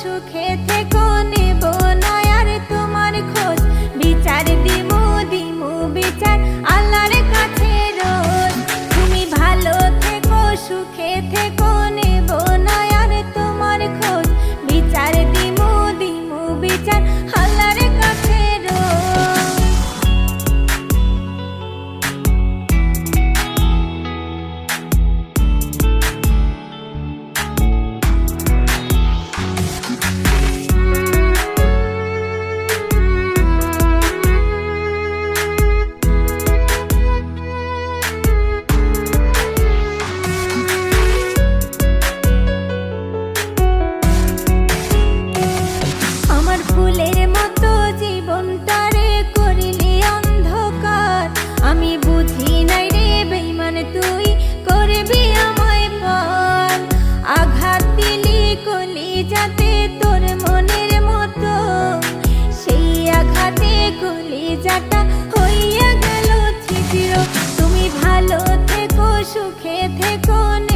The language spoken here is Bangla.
সুখে থেকো সুখে থেকো